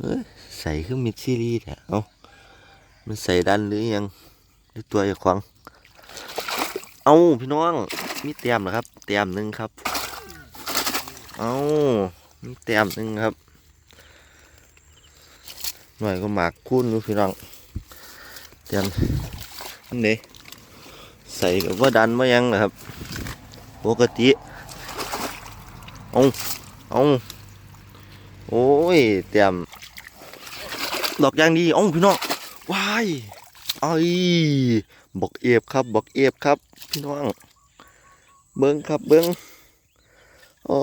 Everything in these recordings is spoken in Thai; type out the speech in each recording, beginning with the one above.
เอ้ยใส่ขึ้นมิดซีรีส์แท้เอามันใส่ดันหรือยังหรือตัวอย่าขวางเอาพี่น้อง มีเตรียมนะครับ เตรียมหนึ่งครับ เอามีเตรียมหนึ่งครับ หน่อยก็หมากคุ้นอยู่พี่น้อง เตรียมนี่เด้ใส่กับว่าดันมายังนะครับปกติเอาเอาโอ้ย เตรียม ดอกยางดีอ้าพี่น้องว้ายไอ้บอกเอฟครับบอกเอฟครับ พี่น้อง เบิ้งครับเบิ้งโอ้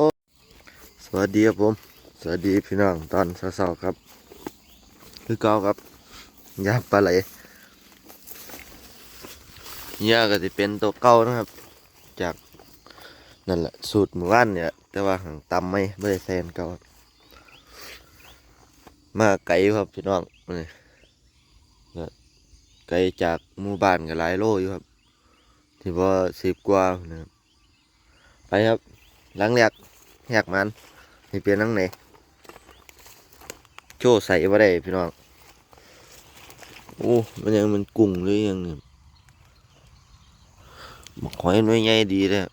สวัสดีครับผม สวัสดีพี่น้องตอนเช้าๆครับ คือเก่าครับยาปลาไหลยาก็จะเป็นตัวเก่านะครับ จากนั่นแหละสูตรหมู่บ้านเนี่ยแต่ว่าหังตำไม่ไม่ได้แซนเก่าครับ มาไก่ครับพี่น้องนี่ไกลจากหมู่บ้านก็หลายโลอยู่ครับ ที่ว่าสิบกว่านะครับไปครับหลังแรกแหกมันนี่เป็นหลังไหนโชว์ใส่มาได้พี่น้องโอ้มันยังมันกุ้งหรือยังเนี่ยบักหอยหน่วยใหญ่ดีเลยครับ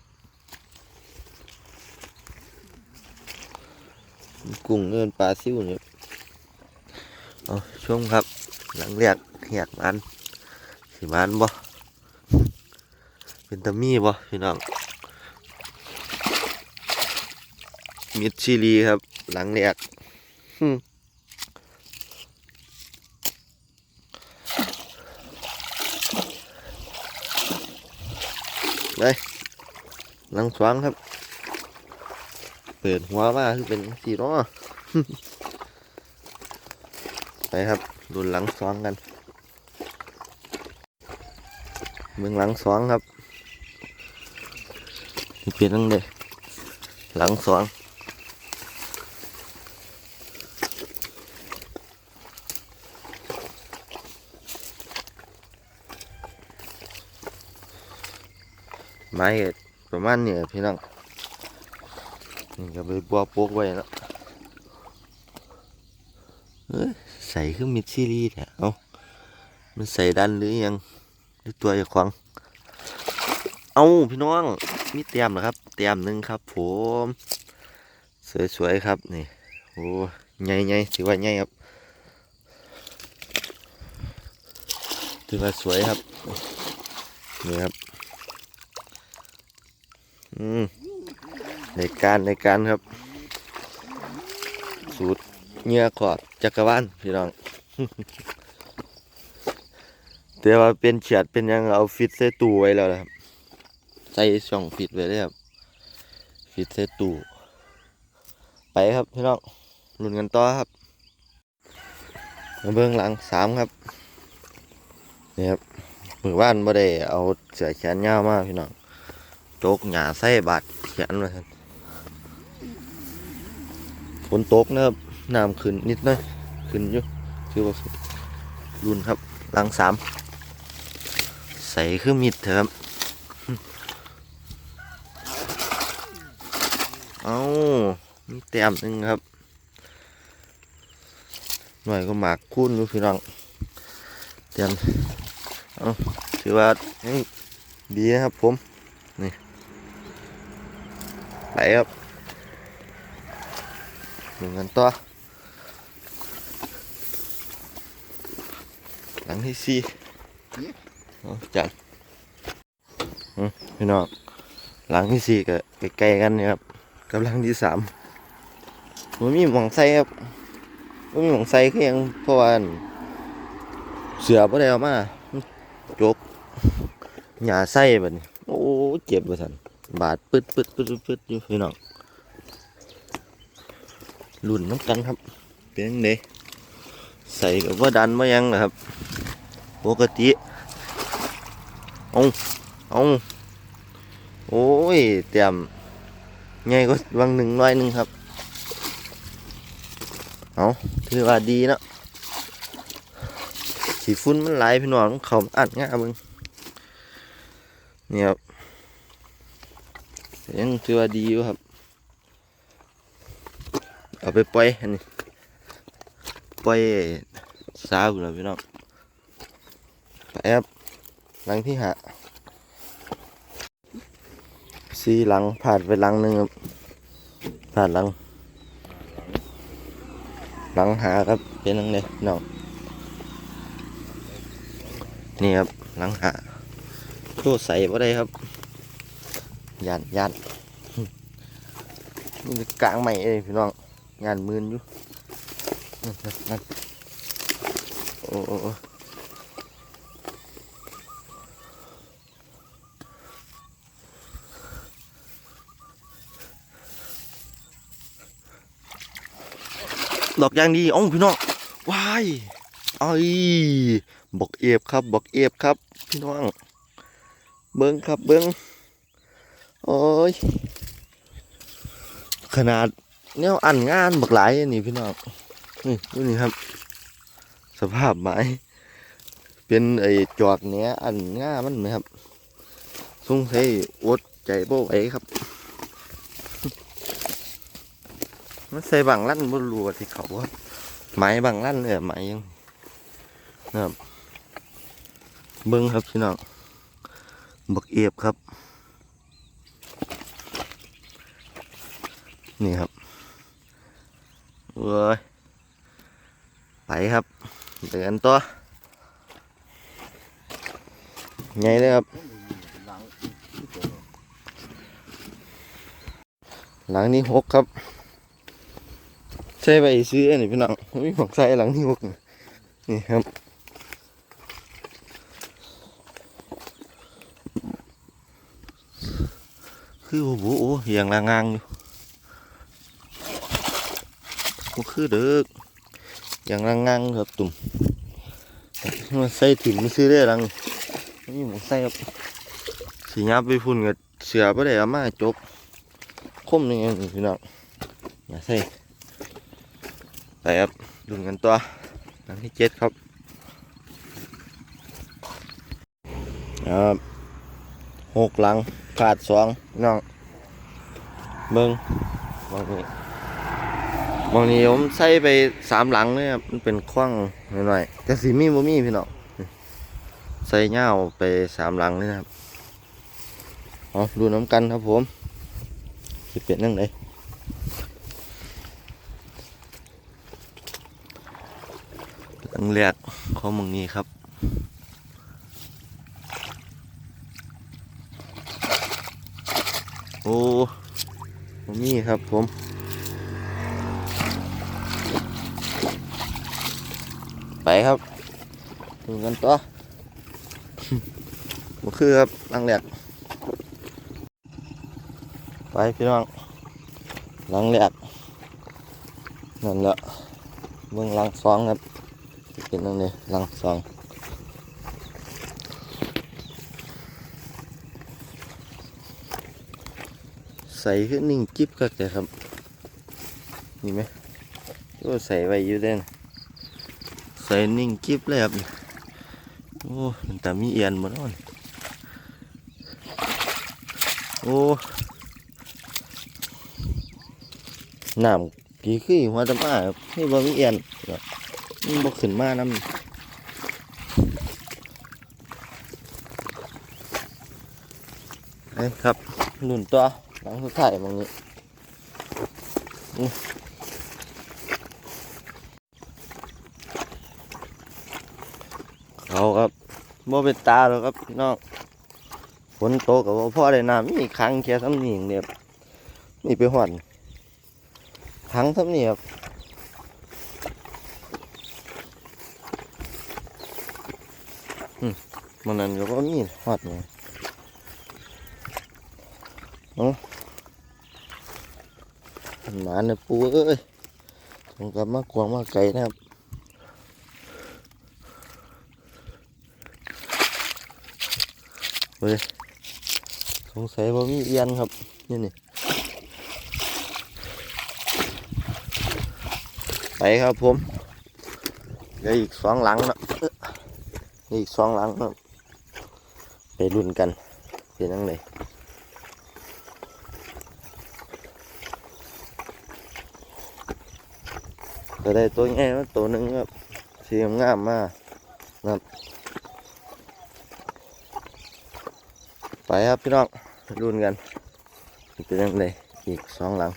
กุ้งเงินปลาซิวเนี่ย เอาชมครับ หลังแรกแหกมันสิมันบ่เป็นตามีบ่พี่น้องมิดชิลีครับ หลังแรกหึไปหลังสวางครับ เปิดหัวมาคือเป็นสีนาะ ไปครับดูหลังสวางกันเมืองหลังสวางครับนี่เป็นตั้งเดหลังสองไม้ประมาณนี้พี่น้องนี่ก็ไปบัวโปกไว้แล้วเอ้ย ใส่ขึ้นมิดซีรีส์แท้เอามันใส่ดันหรือยังหรือตัวอย่าขวางเอาพี่น้องมีเตรียมนะครับ เตรียมหนึ่งครับ ผม สวยๆครับนี่โอ้ใหญ่ๆถือว่าใหญ่ครับถือว่าสวยครับนี่ครับอืมในการในการครับ สูตร เงื่อขอดจักรวาลพี่น้องแต่ว่าเป็นเฉียดเป็นยังเอาฟิตใส่ตู้ไว้แล้วนะครับใส่ช่องฟิตไว้เลยครับฟิตใส่ตู้ไปครับพี่น้องลุ้นกันต่อครับมาเบื้องหลังสามครับนี่ครับมือว่านบ่ได้เอาเสือแขนยาวมากพี่น้องโจกหยาใส่บาดแขนมาครับฝนตกนะครับ น้ำขึ้นนิดหน่อยขึ้นอยู่คือว่ารุนครับหลังสามใส่คือมิดเถอะครับเอามีแต้มหนึ่งครับ หน่อยก็หมากคุ้นอยู่พี่น้องเตรียมเอาถือว่าดีนะครับผม นี่ไปครับหนึ่งกันต่อ หลังที่สี่เอาจัดอืมพี่น้องหลังที่สี่ก็ใกล้ๆกันเนี่ยครับกำลังที่สามมันมีหมองไส้ครับมันมีหมองไส้คือหยังเพราะว่าอั่นเสือบ่ได้เอามาจกหญ้าไส้บัดนี้โอ้เจ็บบ่ซั่นบาดปึ๊ดปึ๊ดปึ๊ดปึ๊ดอยู่พี่น้องลุ่นน้ำกันครับเป็นจังไดใส่กับว่าดันมายังนะครับ ปกติเอาเอาโอ้ยเตรียมง่ก็วังหนึ่งร้อยหนึ่งครับเอาถือว่าดีเนาะสีฟุ้นมันไหลพี่น้องเขาอัดง่ายมึงเนี่ยครับยังถือว่าดีอยู่ครับ เอาไปปล่อยอันนี้ปล่อยสาวอยู่แล้วพี่น้อง ไปหลังที่หาสีหลังผ่านไปหลังหนึ่งครับผ่านหลัง หลังหาครับเป็นนังเนี่ยน้องนี่ครับหลังหาตัวใส่บ่ได้ครับยันยันนี่กลางใหม่เองพี่น้องงานมืนอยู่นั่นนั่นโอ้โอ้โอ้ ดอกยางดีอ้พี่น้องว้ายไอ้บอกเอฟครับบอกเอฟครับ พี่น้อง เบิ้งครับเบิ้งโอ้ยขนาดแนวอันงานบักหลายอันนี่พี่น้องนี่ดูนี่ครับ สภาพไม้เป็นไอ้จอกเนี้ยอันง่ามันไหมครับสงสัยอดใจโบ้ไหวครับ มันใส่บางลั่นบนรัวที่เขาครับไม้บางลั่นเนี่ยไม้ยังนะครับเบิ้งครับพี่น้องบักเอฟครับ นี่ครับเว้ยไปครับเดินตัวไงเลยครับ หลังนี้หกครับ ใช่ไปซื้ออันนี้พี่น้องไม่บอกใส่หลังที่หกนี่ครับคือโอ้โหอ้เหียงลางางอยู่ก็คือเด็กอย่างรังงังครับตุ่มมาใส่ถิ่มไม่ซื้อได้รังนี่หมูใส่ครับสียับไปพุ่นกับเสือไปได้อามาจกคมนี่เองพี่น้องอย่าใส่ ไปครับดุนกันตัวหลังที่เจ็ดครับครับหกหลังขาดสองพี่น้องเบิ้งบางนี้บางนี้ผมใส่ไปสามหลังเลยครับมันเป็นคว้างหน่อยๆแต่สีมีบ่มีพี่น้องใส่เงาไปสามหลังเลยนะครับเอดูน้ำกันครับผมสิเป็นยังไงห ลังแรกของมึงนี้ครับโอ้บ่มีครับผม ไปครับดูกันต่อบ่คือครับหลังแรกไปพี่น้องหลังแรกนั่นแหละเบื้องหลังสองครับ เป็นตรงนี้ลังสองใส่ขึ้นนิ่งจิ๊บก็แต่ครับนี่ไหมก็ใส่ไว้อยู่เด่นใส่นิ่งกิบเลยครับโอ้มันแต่มีเอียนหมดแล้วนโอ้น้ำกี่ขี้หัวตะมาครับนี่บ่มีเอียนครับ มันบ่ขึ้นมาน้ำเอ้ยครับหนุนตัวหลังสุดท้ายมองนี้เขาครับบ่เป็นตาหรอกครับพี่น้องฝนตกกับพ่อได้น้ำมีครั้งแค่สำเนียงเนี่ยครับนี่ไปหอนครั้งสำเนียงครับ มันนั้นก็บ่มีหอดเนี่เนาะหมาเนี่ยปูเอ้ยผมกลับมากวางมากไกลนะครับเฮ้ยสงสัยว่ามีเอียนครับ นี่นี่ไปครับผมเดี๋ยวอีกสองหลังนะเอ้ออีกสองหลังนะ ไปรุ่นกันเป็นยังไงก็ได้ตัวใหญ่าตัวหนึ่งครับสีงามมากนะครับไปครับพี่น้องรุ่นกันเป็นยังไงอีกสองหลัง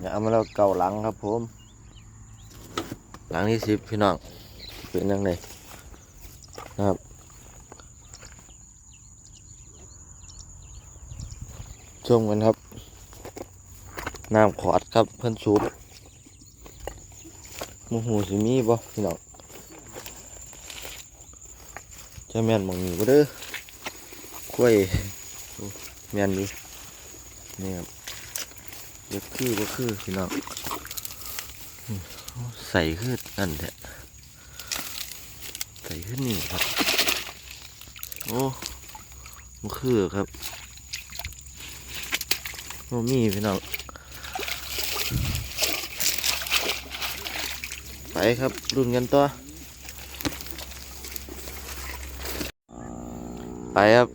อย่าเอามาแล้วเก่าหลังครับผม หลังที่สิบพี่น้องเป็นยังไง นะครับชมกันครับน้ำขอดครับเพิ่อนสูบมโหสิมีบ่พี่น้องจะแม่นมองนี้บ่เด้อกล้ยแม่นอยู่นี่ครับเด็กคือบ่คือพี่น้องใส่ขึ้นนั่นแหละ ใส่ขึ้นนี่ครับ โอ้บ่คือครับโอ้มีพี่น้องไปครับรุ่นกันต่อไปครับ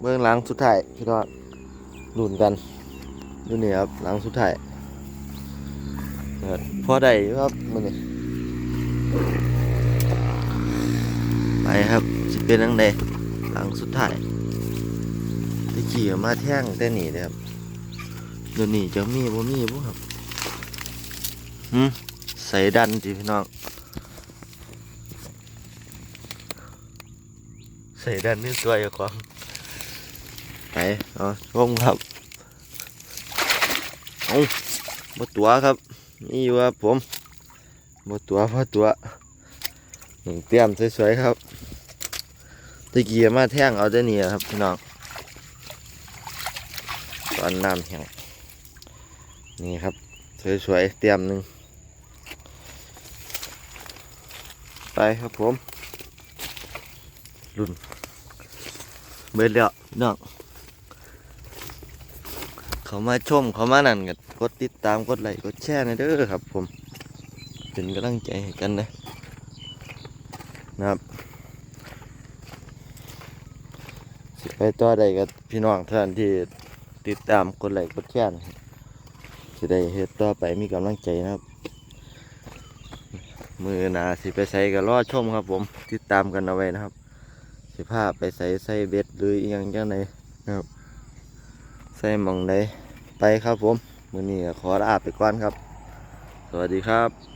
เบื้องหลังสุดท้ายพี่น้องรุ่นกันดูนี่ครับหลังสุดท้ายพอได้ครับมันนี่ ไปครับสิเป็นยังไงหลังสุดท้ายตะขี่มาแท่งแต่หนีเลยครับเดี๋ยวนี้จะมีบ่มีบ่ครับหืมใส่ดันจีพี่น้องใส่ดันนี่ตัวอยู่ความไปเอาชมครับเอาบตัวครับนี่อยู่ครับผมบตัวพอตัวหนึ่งเตรียมสวยๆครับ ตะกี้มาแท่งเอาแต่นี่ครับพี่น้องตอนน้ำแห้งนี่ครับ สวยๆ เตรียมหนึ่งไปครับผมรุ่นเบิดแล้วน้องเขามาชมเขามานั่นกันกดติดตามกดไลค์กดแชร์นะเด้อครับผม เป็นกำลังใจให้กันนะนะครับ ไปต่อใดกับพี่น้องท่านที่ติดตามกดไลค์กดแชร์นะครับจะได้เฮ็ดต่อไปมีกำลังใจนะครับ มือหนาสิไปใส่ก็รอชมครับ ผมติดตามกันเอาไว้นะครับ สิพาไปใส่ใส่เบ็ดหรือยังจังไดนะครับ ใส่หมองใดไปครับผม มือนี้ขอลาไปก่อนครับ สวัสดีครับ